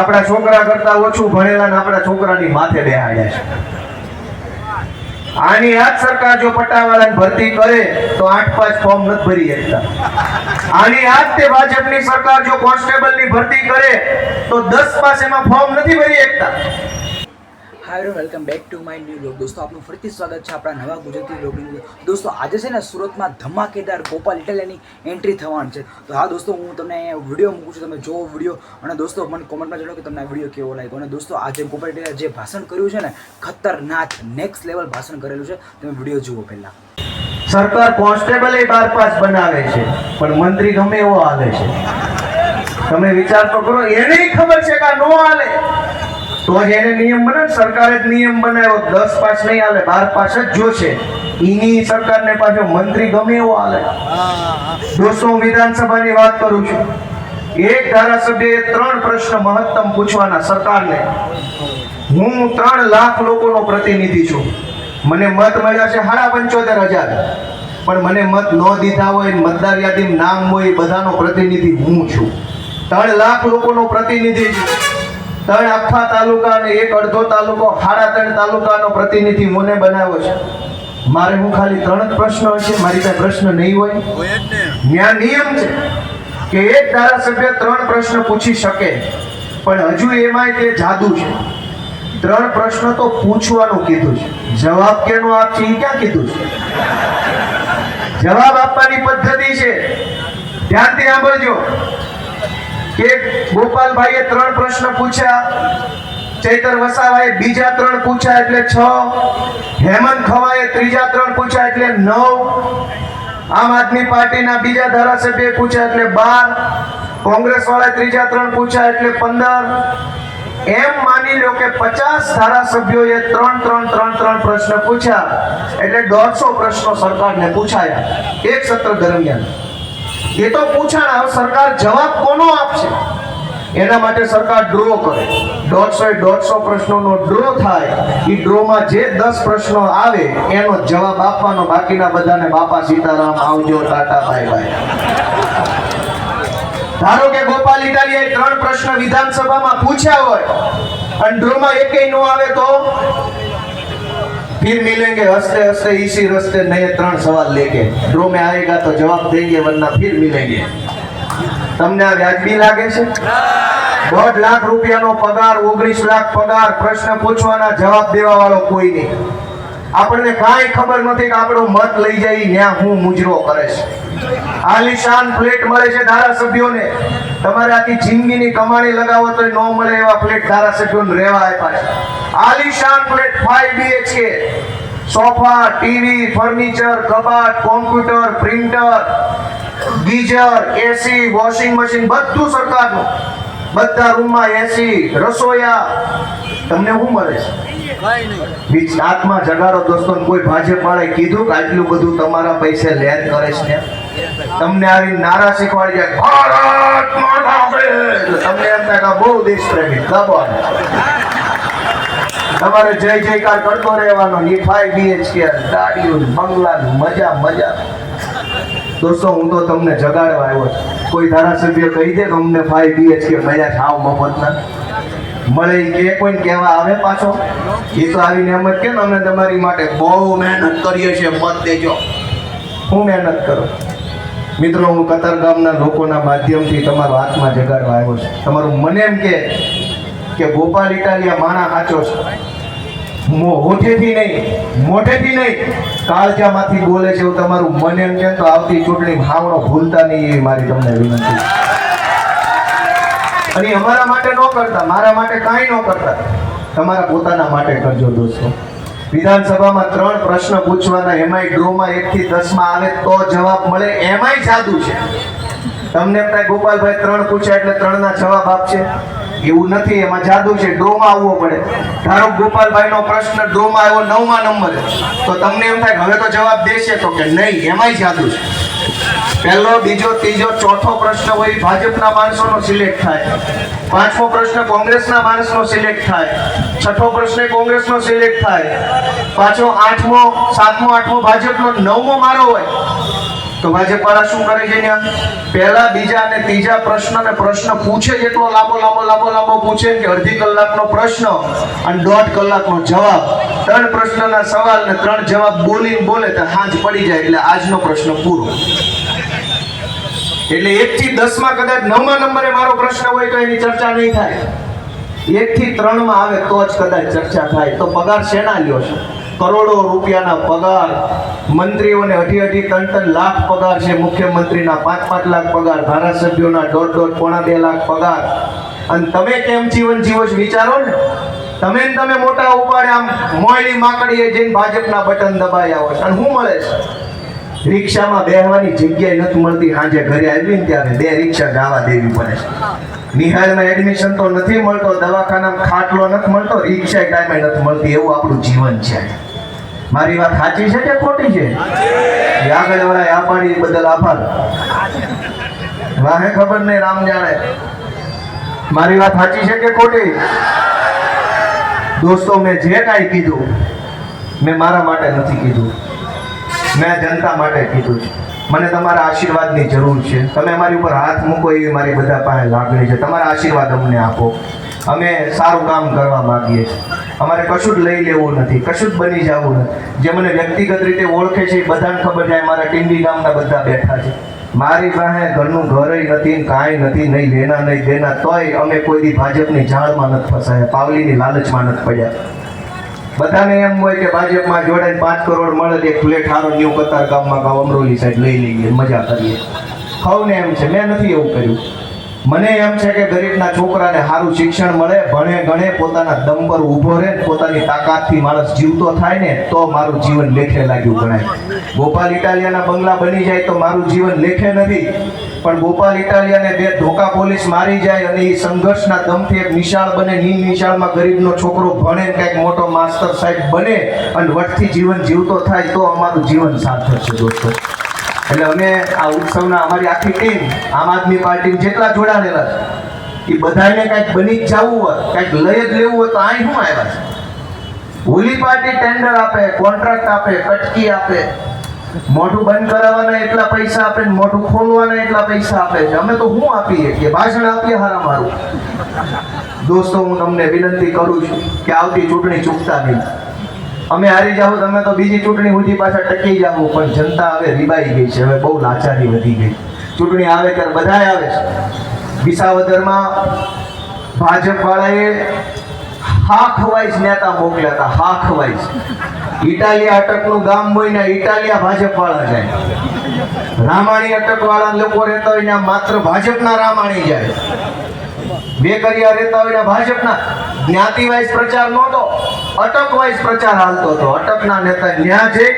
આપણા છોકરા કરતા ઓછું ભણેલા ને આપણા છોકરાની માથે બેહાડ્યા છે. આની આ સરકાર જો પટાવાળાને ભરતી કરે, તો આઠ પાંચ ફોર્મ નથી ભરી શકતા. આની આ તે ભાજપની સરકાર જો કોન્સ્ટેબલની ભરતી કરે, તો દસ પાસ એમાં ફોર્મ નથી ભરી શકતા. Hi welcome back to my new blog દોસ્તો આપનું ફરીથી સ્વાગત છે આપણા નવા ગુજરાતી બ્લોગની દોસ્તો આજે છે ને સુરતમાં ધમાકેદાર ગોપાલ ઇટાલિયાની એન્ટ્રી થવાની છે. તો હા દોસ્તો, હું તમને વીડિયો મૂકું છું, તમે જોવો વીડિયો અને દોસ્તો, મને કોમેન્ટમાં જણાવો કે તમને આ વીડિયો કેવો લાગ્યો? અને દોસ્તો આજે ગોપાલ ઇટાલિયા જે ભાષણ કર્યું છે ને, ખતરનાક નેક્સ્ટ લેવલ ભાષણ કરેલું છે. તમે વીડિયો જુઓ પહેલાં. સરકાર કોન્સ્ટેબલ એ બાર પાસ બનાવે છે, પણ મંત્રી ગમે એવો હાલે છે. તમે વિચાર તો કરો, એને ખબર છે કે નો હાલે. તો એને નિયમ બને સરકારે જ નિયમ બનાવ્યો, દસ પાસ નહીં હાલે, બાર પાસ જ જોશે. એની સરકારને પાછો મંત્રી ગમે એવો હાલે. દોસ્તો, હું વિધાનસભાની વાત કરું છું. એક ધારાસભ્યએ ત્રણ પ્રશ્ન મહત્તમ પૂછવાના સરકારને. હું ત્રણ લાખ લોકોનો પ્રતિનિધિ છું. મને મત મળ્યા છે સાડા પંચોતેર હજાર. પણ મને મત ન દીધા હોય, મતદાર યાદીમાં નામ હોય બધાનો પ્રતિનિધિ હું છું. ત્રણ લાખ લોકોનો પ્રતિનિધિ છું. ત્રણ આખા તાલુકા અને એક અડધો તાલુકો સાડા ત્રણ તાલુકાનો પ્રતિનિધિ મને બનાવ્યો છે. મારે હું ખાલી ત્રણ જ પ્રશ્ન હશે મારી પાસે પ્રશ્ન નહીં હોય. ત્યાં નિયમ છે કે એક ધારાસભ્ય ત્રણ પ્રશ્ન પૂછી શકે પણ હજુ એમાંય તે જાદુ છે. ત્રણ પ્રશ્ન તો પૂછવાનું કીધું છે. જવાબ કેનો આપશે એ ક્યાં કીધું છે? જવાબ આપવાની પદ્ધતિ છે. ધ્યાનથી સાંભળજો. કે ગોપાલભાઈએ ત્રણ પ્રશ્ન પૂછ્યા, ચૈતર વસાવાએ બીજા ત્રણ પૂછ્યા એટલે છ, હેમંત ખવાએ ત્રીજા ત્રણ પૂછ્યા એટલે નવ, આમ આદમી પાર્ટીના બીજા ધારાસભ્ય પૂછ્યા એટલે બાર કોંગ્રેસ વાળા ત્રીજા ત્રણ પૂછ્યા એટલે પંદર. એમ માની લો કે પચાસ ધારાસભ્યોએ ત્રણ ત્રણ ત્રણ ત્રણ પ્રશ્ન પૂછ્યા, એટલે દોઢસો પ્રશ્નો સરકારને પૂછાયા, એક સત્ર દરમિયાન. એ તો પૂછાણા સરકાર જવાબ કોનો આપશે? એના માટે સરકાર ડ્રો કરે. દોઢસો દોઢસો પ્રશ્નોનો ડ્રો થાય. એ ડ્રોમાં જે દસ પ્રશ્નો આવે, એનો જવાબ આપવાનો. બાકીના બધાને બાપા સીતારામ આવજો, ટાટા, બાય બાય. ધારો કે ગોપાલ ઇટાલિયાએ ત્રણ પ્રશ્ન વિધાનસભામાં પૂછ્યા હોય, અને ડ્રોમાં એકેય નો આવે તો? फिर मिलेंगे हंसते हंसते इसी रस्ते नए त्रण सवाल लेके ड्रो में आएगा तो जवाब देंगे वरना फिर मिलेंगे તમને આ વ્યાજબી લાગે છે? દોઢ લાખ રૂપિયાનો પગાર, ઓગણીસ લાખ પગાર, પ્રશ્ન પૂછવાના જવાબ દેવા વાળો કોઈ નહીં. આપણને કાંઈ ખબર નથી કે આપણો મત લઈ જાય ત્યાં હું મુજરો કરે છે. આલિશાન ફ્લેટ મળે છે ધારાસભ્યોને. તમારે આખી જિંદગીની કમાણી લગાવો તો ન મળે એવા ફ્લેટ ધારાસભ્યોને રહેવા આપ્યા છે. આલીશાન flat five BHK sofa, TV, furniture, કબાટ, computer, printer, geyser, AC, washing machine બધું સરકારનું. બધા રૂમમાં એસી, રસોયા. તમને શું મળે છે? બીજ હાથમાં જગાડો દોસ્તો, કોઈ ભાજપ વાળાએ કીધું કે આટલું બધું તમારા પૈસે લેન કરે છે? તમને આવી નારા શીખવાડી જાય. ભારત માતા કે!" તમને એમ થાય બહુ દેશ પ્રેમી દબાણ તમારે જય જયકાર કરતો રહેવાનો નિફાઈ બીએચકે ગાડીઓ બંગલા મજા મજા. દોસ્તો, હું તો તમને જગાડવા આવ્યો છું. કોઈ ધારાસભ્ય કહી દે કે અમને ફાઈવ બીએચકે મળ્યા છે, આવ મફતના. મળે કે કોઈ કહેવા આવે પાછો. એ તો આવીને એમ જ કે અમે તમારી માટે બહુ મહેનત કરીએ છીએ, મત દેજો. હું મહેનત કરું? મિત્રો, હું કતાર ગામના લોકોના માધ્યમથી તમારો આત્મા જગાડવા આવ્યો છું. તમારું મને એમ કે કે ગોપાલ ઇટાલિયા માણા સાચો છે. હોઠેથી નહીં, મોઢેથી નહીં, કાળજામાંથી બોલે છે એવું તમારું મને એમ કે, તો આવતી ચૂંટણી ભાવનો ભૂલતા નહીં એવી મારી તમને વિનંતી અને અમારા માટે ન કરતા, મારા માટે કાંઈ ન કરતા. તમારા પોતાના માટે કરજો દોસ્તો. વિધાનસભામાં ત્રણ પ્રશ્ન પૂછવાના, એમાંય ડ્રોમાં એક થી દસમાં આવે તો જવાબ મળે. એમાંય જાદુ છે. તમને એમ થાય, ગોપાલભાઈ ત્રણ પૂછ્યા એટલે ત્રણના જવાબ આપશે. એવું નથી, એમાં જાદુ છે. ડ્રોમાં આવવો પડે. ધારો કે ગોપાલભાઈનો પ્રશ્ન ડ્રોમાં આવ્યો નવમા નંબરે, તો તમને એમ થાય હવે તો જવાબ દેશે તો કે નહીં, એમાંય જાદુ છે. પહેલો, બીજો, ત્રીજો, ચોથો પ્રશ્ન હોય ભાજપના માણસોનો સિલેક્ટ થાય. પાંચમો પ્રશ્ન કોંગ્રેસના માણસનો સિલેક્ટ થાય. છઠ્ઠો પ્રશ્ન કોંગ્રેસનો સિલેક્ટ થાય. પાછો આઠમો, સાતમો, આઠમો ભાજપનો નવમો મારો હોય. તો ભાજપવાળા શું કરે છે પહેલા, બીજા અને ત્રીજા પ્રશ્ન ને પ્રશ્ન પૂછે જેટલો લાંબો લાંબો લાંબો લાંબો પૂછે કે અડધી કલાકનો પ્રશ્ન અને દોઢ કલાકનો જવાબ. ત્રણ પ્રશ્નના સવાલ ને ત્રણ જવાબ બોલીને બોલે તો હાંજ પડી જાય એટલે આજનો પ્રશ્ન પૂરો. એટલે એક થી દસમાં કદાચ નવમા નંબરે મારો પ્રશ્ન હોય તો એની ચર્ચા નહીં થાય. એક થી ત્રણમાં આવે તો જ કદાચ ચર્ચા થાય. તો પગાર શેના લ્યો છો? કરોડો રૂપિયાના પગાર. મંત્રીઓને અઢી અઢી ત્રણ ત્રણ લાખ પગાર છે. મુખ્યમંત્રીના પાંચ પાંચ લાખ પગાર, ધારાસભ્યોના દોઢ દોઢ પોણા બે લાખ પગાર. અને તમે કેમ જીવન જીવો છો વિચારો ને? તમે તમે મોટા ઉપાડે આમ મોયની માકડીએ જઈને ભાજપના બટન આવો છો. અને શું મળે છે? રિક્ષામાં બેહવાની જગ્યાએ નથી મળતી. સાંજે ઘરે આવી ને ત્યારે બે રિક્ષા જવા દેવી પડે છે. નિહાળમાં એડમિશન તો નથી મળતો દવાખાનામાં ખાટલો નથી મળતો રિક્ષા ટાઈમે નથી મળતી. એવું આપણું જીવન છે. મારી વાત સાચી છે કે ખોટી છે? આગળ વાળા આ પાડી બદલ આભાર. વાહે ખબર નહીં રામ જાણે. મારી વાત સાચી છે કે ખોટી? દોસ્તો મેં જે કાંઈ કીધું મેં મારા માટે નથી કીધું. મેં જનતા માટે કીધું છે. મને તમારા આશીર્વાદની જરૂર છે. તમે અમારી ઉપર હાથ મૂકો એવી મારી બધા પાસે લાગણી છે. તમારા આશીર્વાદ અમને આપો. અમે સારું કામ કરવા માગીએ છીએ. અમારે કશું જ લઈ લેવું નથી, કશું જ બની જવું નથી. જે મને વ્યક્તિગત રીતે ઓળખે છે એ બધાને ખબર છે મારા ટીંડી ગામના બધા બેઠા છે. મારી પાસે ઘરનું ઘરય નથી, કાંઈ નથી, નહીં લેના, નહીં દેના, તોય અમે કોઈ દી ભાજપની જાળમાં નથી ફસાયા, પાવલીની લાલચમાં નથી પડ્યા. બધાને એમ હોય કે ભાજપમાં જોડાઈને પાંચ કરોડ મળે તો ફ્લેટ હારો ન્યુ કતાર ગામમાં ગાવ અમરોલી સાઈડ લઈ લઈએ, મજા કરીએ. ખવને એમ છે, મેં નથી એવું કર્યું. મને એમ છે કે ગરીબના છોકરાને સારું શિક્ષણ મળે, ભણે ગણે, પોતાના દમ પર ઊભો રહે પોતાની તાકાતથી માણસ જીવતો થાય ને તો મારું જીવન લેખે લાગ્યું ગણાય. ગોપાલ ઇટાલિયાના બંગલા બની જાય તો મારું જીવન લેખે નથી. પણ ગોપાલ ઇટાલિયાને બે ધોકા પોલીસ મારી જાય અને એ સંઘર્ષના દમથી એક નિશાળ બને. ની નિશાળમાં ગરીબનો છોકરો ભણે કંઈક મોટો માસ્ટર સાહેબ બને અને વટથી જીવન જીવતો થાય તો અમારું જીવન સાર્થક છે દોસ્તો. એટલે અમે આ ઉત્સવના અમારી આખી ટીમ આમ આદમી પાર્ટી જેટલા જોડાયેલા છે એ બધાને કંઈક બની જ જવું હોય, કંઈક લઈ જ લેવું હોય તો અહીં શું આવ્યા છે? હોલી પાર્ટી ટેન્ડર આપે, કોન્ટ્રાક્ટ આપે, કટકી આપે. મોઢું બંધ કરાવવાના એટલા પૈસા આપે મોઢું ખોલવાના એટલા પૈસા આપે છે. અમે તો શું આપીએ કે ભાષણ આપીએ હારા મારું. દોસ્તો, હું તમને વિનંતી કરું છું કે આવતી ચૂંટણી ચૂકતા નહીં. અમે હારી જાવ તમે તો બીજી ચૂંટણી સુધી પાછા ટકી જાવ પણ જનતા હવે રીબાઈ ગઈ છે. હવે બહુ લાચારી વધી ગઈ. ચૂંટણી આવે ત્યારે બધા આવે છે. વિસાવદરમાં ભાજપ વાળાએ હાખ વાઇઝ નેતા મોકલ્યા હતા હાખ વાઇઝ ઇટાલિયા અટકનું ગામ હોય ને ઇટાલિયા ભાજપ વાળા જાય. રામાણી અટક વાળા લોકો રહેતા હોય ને માત્ર ભાજપના રામાણી જાય. બેકરિયા રહેતા હોય ને ભાજપના. જ્ઞાતિ વાઇઝ પ્રચાર નહોતો, અટક વાઇઝ પ્રચાર હાલતો હતો. અટકના નેતા ન્યા જઈ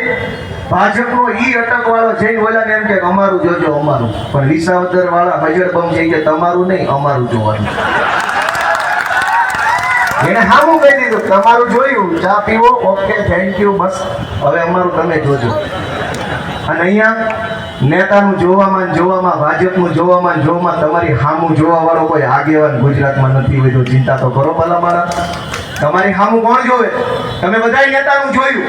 ભાજપનો ઈ અટક વાળો જઈને બોલ્યા એમ કે અમારું જોજો અમારું. પણ વિસાવદર વાળા હજર બમ છે કે તમારું નહીં, અમારું જોવાનું. એને હામું કહી દીધું તમારું જોયું, ચા પીવો ઓકે થેન્ક યુ બસ. હવે અમારું તમે જોજો. અને અહીંયા નેતાનું જોવામાં જોવામાં, ભાજપનું જોવામાં જોવામાં તમારી હામું જોવા વાળો કોઈ આગેવાન ગુજરાતમાં નથી હોય તો ચિંતા તો કરો ભલા મારા. તમારી હામું કોણ જોવે? તમે બધાય નેતાનું જોયું.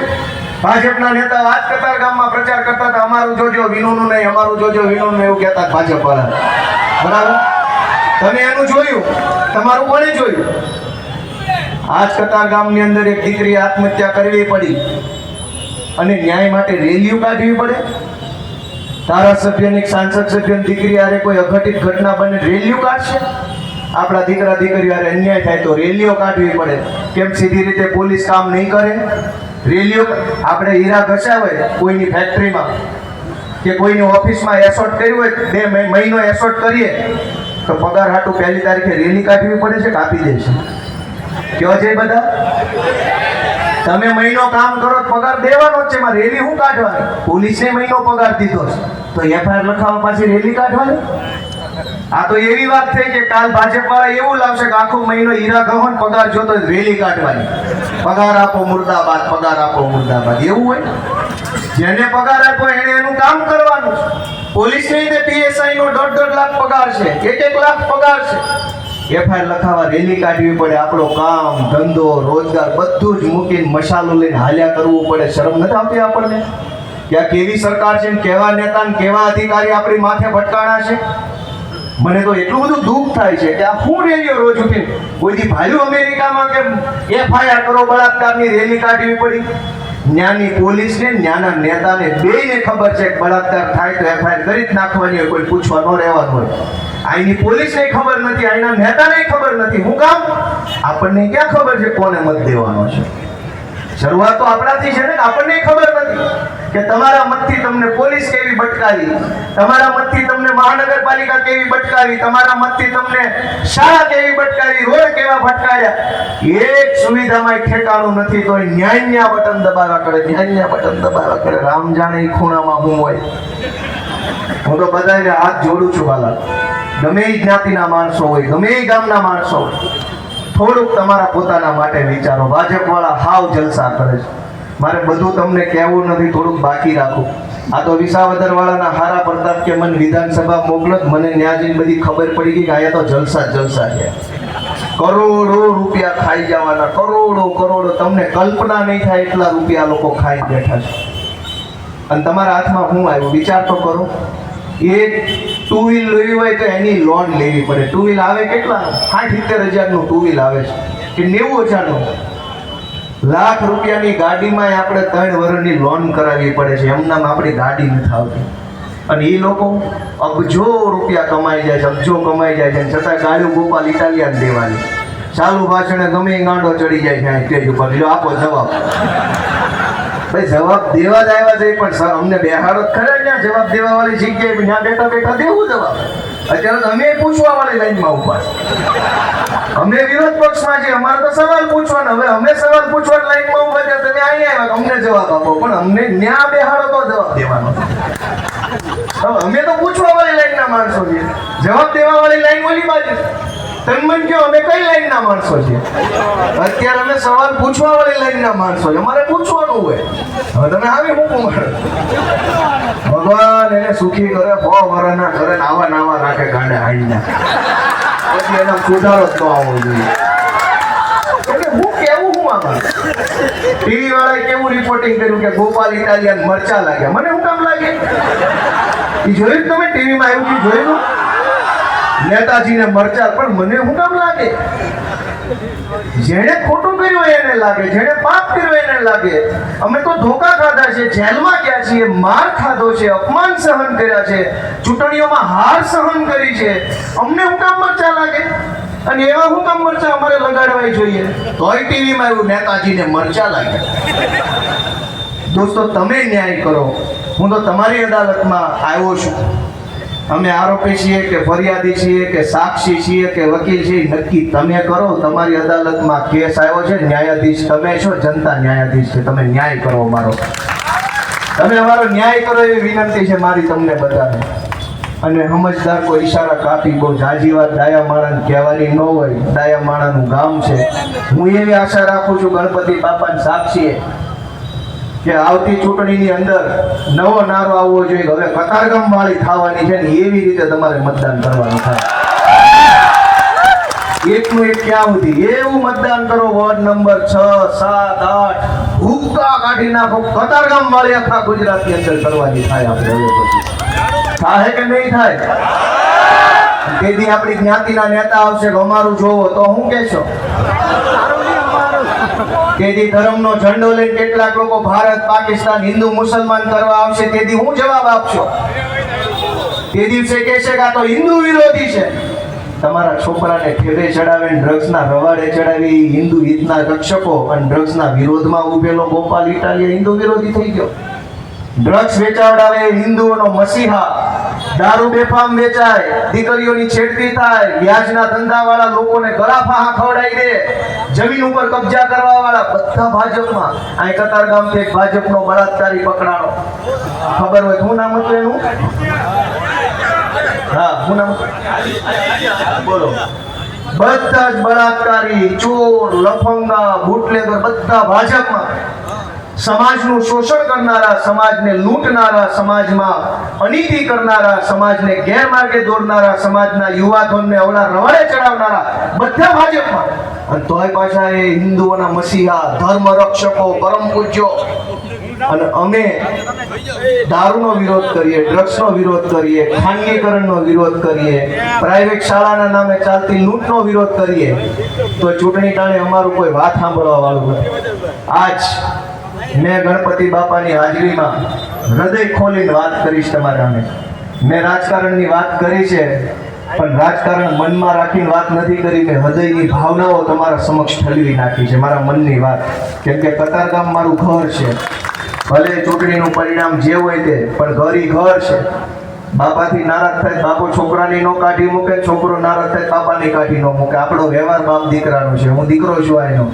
ભાજપના નેતા વાત કતાર ગામમાં પ્રચાર કરતા હતા, અમારું જોજો, વિનુનું નહીં, અમારું જોજો, વિનુનું એવું કહેતા ભાજપ વાળા બરાબર? તમે એનું જોયું. તમારું કોને જોયું? આજ કતાર ગામની અંદર એક દીકરી આત્મહત્યા કરવી પડી. અને ન્યાય માટે રેલીઓ કાઢવી પડે. ધારાસભ્યની સાંસદ સભ્યની દીકરી હારે કોઈ અઘટિત ઘટના બને રેલીઓ કાઢશે. આપણા દીકરા દીકરીઓ હારે અન્યાય થાય તો રેલીઓ કાઢવી પડે. કેમ સીધી રીતે પોલીસ કામ નહીં કરે? રેલીઓ આપણે હીરા ઘસ્યા હોય કોઈની ફેક્ટરીમાં કે કોઈની ઓફિસમાં એસોર્ટ કર્યું હોય, બે મહિ- મહિનો એસોર્ટ કરીએ, તો પગાર હાટું પહેલી તારીખે રેલી કાઢવી પડે છે કાપી દે છે? કયો છે બધા? તમે મહિનો કામ કરો પગાર દેવાનો છે, મારે રેલી હું કાઢવાની? પોલીસે મહિનો પગાર દીધો છે, તો એફઆઈઆર લખાવવા પાછી રેલી કાઢવાની? આ તો એવી વાત થઈ કે કાલ ભાજપ વાળા એવું લાવશે કે આખો મહિનો હીરા ગહો પગાર જોતો રેલી કાઢવાની. પગાર આપો મુર્દાબાદ, પગાર આપો મુર્દાબાદ, એવું હોય? જેને પગાર આપ્યો એને એનું કામ કરવાનું પોલીસની પીએસઆઈ નો દોઢ દોઢ લાખ પગાર છે, એક એક લાખ પગાર છે. એફઆઈઆર લખાવા રેલી કાઢવી પડે, આપણો કામ, ધંધો, રોજગાર બધું જ મૂકીને મસાલો લઈને હાલ્યા કરવું પડે. શરમ નથી આવતી આપણને? કે આ કેવી સરકાર છે કેવા નેતા ને કેવા અધિકારી આપણી માથે ભટકાણા છે? મને તો એટલું બધું દુઃખ થાય છે કે આ શું રેલીઓ રોજ ઉઠીને કોઈથી ભાલ્યું અમેરિકામાં કે એફઆઈઆર કરો, બળાત્કારની રેલી કાઢવી પડી? ન્યાની પોલીસને ન્યાના નેતાને બેયને ખબર છે કે બળાત્કાર થાય તો એફઆઈઆર કરી જ નાખવાની હોય, કોઈ પૂછવા ન રહેવાનું હોય. અહીંની પોલીસને ખબર નથી અહીંના નેતાને ખબર નથી. હું કામ? આપણને ક્યાં ખબર છે કોને મત દેવાનો છે? શરૂઆત તો આપણાથી છે ને આપણને ખબર નથી કે તમારા મતથી તમને પોલીસ કેવી બટકાવી તમારા મતથી તમને મહાનગરપાલિકા કેવી બટકાવી, તમારા મતથી તમને શાળા કેવી બટકાવી, રોડ કેવા ભટકાયા એક સુવિધામાં ઠેકાણું નથી તો ન્યાન્યા બટન દબાવ્યા કરે ન્યાન્યા બટન દબાવ્યા કરે. રામ જાણે ખૂણામાં હું હોય. હું તો બધાને હાથ જોડું છું વાલા ગમે એ જ્ઞાતિના માણસો હોય, ગમે એ ગામના માણસો હોય. થોડુંક તમારા પોતાના માટે વિચારો. ભાજપ વાળા હાવ જલસા કરે છે. મારે બધું તમને કહેવું નથી, થોડુંક બાકી રાખું. આ તો વિસાવદર વાળાના હારા પ્રતાપ કે મન વિધાનસભા મોકલો મને ન્યા જઈને બધી ખબર પડી ગઈ કે અહીંયા તો જલસા જલસા છે. કરોડો રૂપિયા ખાઈ જવાના, કરોડો કરોડો. તમને કલ્પના નહીં થાય એટલા રૂપિયા લોકો ખાઈ બેઠા છે. અને તમારા હાથમાં હું આવ્યો? વિચાર તો કરો. એક ટુ વ્હીલ લેવી હોય તો એની લોન લેવી પડે. ટુ વ્હીલ આવે કેટલા? સાઠ સિત્તેર હજારનું ટુ વ્હીલ આવે છે. કે નેવું હજારનું? લાખ રૂપિયાની ગાડીમાં આપણે ત્રણ વર્ષની લોન કરાવવી પડે છે. એમનામ આપણી ગાડી નથી આવતી. અને એ લોકો અબજો રૂપિયા કમાઈ જાય છે, અબજો કમાઈ જાય છે. છતાં ગાડીઓ ગોપાલ ઇટાલિયન દેવાની. ચાલુ ભાષણે ગમે ગાંડો ચડી જાય છે સ્ટેજ ઉપર. આપો જવાબ. ભાઈ, જવાબ દેવા જ આવ્યા છે પણ સર, અમને બેહાડો ખરા ત્યાં જવાબ દેવા વાળી જગ્યાએ ત્યાં બેઠા બેઠા દેવું જવાબ? અત્યારે અમે પૂછવા વાળી લાઈનમાં ઊભા અમે વિરોધ પક્ષમાં છીએ, અમારે તો સવાલ પૂછવાનો, હવે અમે સવાલ પૂછવા લાઈનમાં ઊભા છે, તમે અહીંયા આવ્યા અમને જવાબ આપો, પણ અમને ન્યા બેહાડો તો જવાબ દેવાનો અમે તો પૂછવા વાળી લાઈનના માણસો છીએ. જવાબ દેવા વાળી લાઈન ઓલી બાજુ. તમે મને કહો અમે કઈ લાઈનના માણસો છીએ? અત્યારે અમે સવાલ પૂછવા વાળી લાઈનના માણસો છીએ. અમારે પૂછવાનું હોય. હવે તમે આવી મૂકું મારે. ભગવાન એને સુખી કરે બહુ વરાના કરે આવા નાવા રાખે ગાંડે હાડીના. પછી એનો સુધારો જ ન આવવો જોઈએ. એટલે હું કેવું હું આમાં? ટીવી વાળાએ કેવું રિપોર્ટિંગ કર્યું કે ગોપાલ ઇટાલિયન મરચા લાગ્યા? મને શું કામ લાગે? એ જોયું તમે ટીવીમાં આવ્યું કે જોયું? નેતાજીને મરચા પણ મને શું કામ લાગે? જેણે ખોટું કર્યું એને લાગે, જેણે પાપ કર્યું એને લાગે. અમે તો ધોકા ખાધા છે, જેલમાં ગયા છીએ, માર ખાધો છે, અપમાન સહન કર્યા છે, ચૂંટણીઓમાં હાર સહન કરી છે. અમને શું કામ મરચા લાગે? અને એવા શું કામ મરચા અમારે લગાડવા જોઈએ? તોય ટીવીમાં એવું નેતાજીને મરચા લાગે. દોસ્તો, તમે ન્યાય કરો. હું તો તમારી અદાલતમાં આવ્યો છું. અમે આરોપી છીએ કે ફરિયાદી છીએ કે સાક્ષી છીએ કે વકીલ છીએ, નક્કી તમે કરો. તમારી અદાલતમાં કેસ આવ્યો છે, ન્યાયાધીશ તમે છો, જનતા ન્યાયાધીશ છે. તમે ન્યાય કરો અમારો. તમે અમારો ન્યાય કરો એવી વિનંતી છે મારી તમને બધાને. અને સમજદાર કોઈ ઈશારા કાપી બહુ જાજી વાત ડાયા માણસ કહેવાની ન હોય. ડાયા માણાનું ગામ છે. હું એવી આશા રાખું છું ગણપતિ બાપાની સાક્ષીએ. કે આવતી ચૂંટણીની અંદર નવો નારો આવવો જોઈએ. હવે કતારગામ વાળી થવાની છે ને એવી રીતે તમારે મતદાન કરવાનું થાય. એકનું એક ક્યાં સુધી? એવું મતદાન કરો, વોર્ડ નંબર છ, સાત, આઠ. હુક્કા કાઢી નાખો. કતારગામ વાળી આખા ગુજરાતની અંદર કરવાની થાય આપણે થાય કે નહીં થાય? તેથી આપણી જ્ઞાતિના નેતા આવશે અમારું જોવો. તો હું કહેશો? તેથી ધર્મનો ઝંડો લઈને કેટલાક લોકો ભારત, પાકિસ્તાન, હિન્દુ, મુસલમાન કરવા આવશે. તેથી હું જવાબ આપશો? તે દિવસે કહેશે કે આ તો હિન્દુ વિરોધી છે. તમારા છોકરાને ઠેબે ચડાવે ડ્રગ્સના રવાડે ચડાવી હિન્દુ હિતના રક્ષકો અને ડ્રગ્સના વિરોધમાં ઉભેલો ગોપાલ ઇટાલિયા હિન્દુ વિરોધી થઈ ગયો. ડ્રગ્સ વેચાવડાવે હિન્દુઓનો મસીહા. દારૂ બેફામ વેચાય, દીકરીઓની છેડતી થાય, વ્યાજના ધંધાવાળા લોકોને ગળાફાહા ખવડાવી દે, જમીન ઉપર કબજા કરવા વાળા બધા ભાજપમાં. અહીં કતારગામથી એક ભાજપનો બળાત્કારી પકડાણો. ખબર હોય શું નામ હતું એનું? હા શું નામ? બોલો. બધા જ બળાત્કારી, ચોર, લફંગા, બુટલેગર, બધા ભાજપમાં. સમાજનું શોષણ કરનારા, સમાજને લૂંટનારા, સમાજમાં અનીતિ કરનારા, સમાજને ગેરમાર્ગે દોરનારા, સમાજના યુવાધનને અવળા રવાડે ચડાવનારા બધા ભાજપમાં. અને તોય પાછા એ હિન્દુઓના મસીહા ધર્મ રક્ષકો પરમ પૂજ્યો. અને અમે દારૂનો વિરોધ કરીએ, ડ્રગ્સનો વિરોધ કરીએ, ખાનગીકરણનો વિરોધ કરીએ, પ્રાઇવેટ શાળાના નામે ચાલતી લૂંટનો વિરોધ કરીએ, તો ચૂંટણી ટાણે અમારું કોઈ વાત સાંભળવા વાળું નથી. આજ મેં ગણપતિ બાપાની હાજરીમાં હૃદય ખોલીને વાત કરીશ તમારા મેં રાજકારણની વાત કરી છે, પણ રાજકારણ મનમાં રાખીને વાત નથી કરી મેં હૃદયની ભાવનાઓ તમારા સમક્ષ ઠલવી નાખી છે, મારા મનની વાત. કેમ કે કતારગામ મારું ઘર છે. ભલે ચૂંટણીનું પરિણામ જે હોય તે, પણ ઘર ઘર છે. બાપાથી નારાજ થાય બાપો છોકરાની નો કાઢી મૂકે, છોકરો નારાજ થાય બાપાની કાઢી નો મૂકે. આપણો વ્યવહાર બાપ દીકરાનો છે, હું દીકરો છું આનો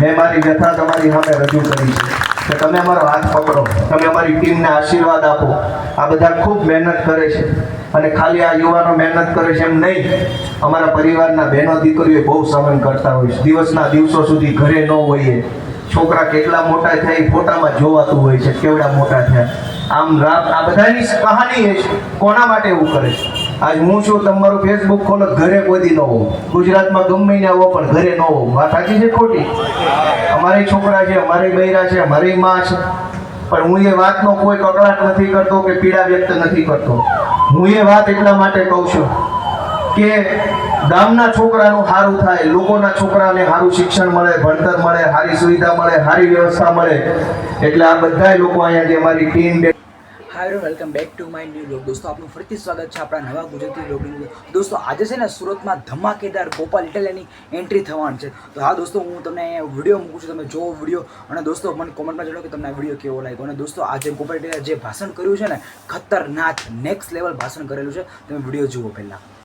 મેં મારી વ્યથા તમારી સામે રજૂ કરી છે. કે તમે અમારો હાથ પકડો. તમે અમારી ટીમને આશીર્વાદ આપો. આ બધા ખૂબ મહેનત કરે છે. અને ખાલી આ યુવાનો મહેનત કરે છે એમ નહીં. અમારા પરિવારના બહેનો દીકરીઓ બહુ સહન કરતા હોય છે. દિવસના દિવસો સુધી ઘરે ન હોઈએ. છોકરા કેટલા મોટા થયા ફોટામાં જોવાતું હોય છે. કેવડા મોટા થયા. આમ રાત આ બધાની કહાની એ છે. કોના માટે એવું કરે છે? આજ હું છું, તમારું ફેસબુક ખોલો, ઘરે કોઈ ન હોવ ગુજરાતમાં ગમે ને આવો પણ ઘરે ન હોવ વાત સાચી છે ખોટી? અમારે છોકરા છે, અમારે બૈરા છે, અમારી માં છે. પણ હું એ વાતનો કોઈ કકડાટ નથી કરતો કે પીડા વ્યક્ત નથી કરતો. હું એ વાત એટલા માટે કહું છું કે ગામના છોકરાનું સારું થાય, લોકોના છોકરાને સારું શિક્ષણ મળે, ભણતર મળે, સારી સુવિધા મળે, સારી વ્યવસ્થા મળે. એટલે આ બધા લોકો અહીંયા જે અમારી team hi welcome back to my new blog દોસ્તો, આપનું ફરીથી સ્વાગત છે આપણા નવા ગુજરાતી બ્લોગની દોસ્તો, આજે છે ને સુરતમાં ધમાકેદાર ગોપાલ ઇટાલિયાની એન્ટ્રી થવાની છે. તો હા દોસ્તો, હું તમને વીડિયો મૂકું છું, તમે જોવો વીડિયો અને દોસ્તો, મને કોમેન્ટમાં જણાવો કે તમને વીડિયો કેવો લાગ્યો. અને દોસ્તો, આજે ગોપાલ ઇટાલિયા જે ભાષણ કર્યું છે ને, ખતરનાક નેક્સ્ટ લેવલ ભાષણ કરેલું છે. તમે વીડિયો જુઓ પહેલાં.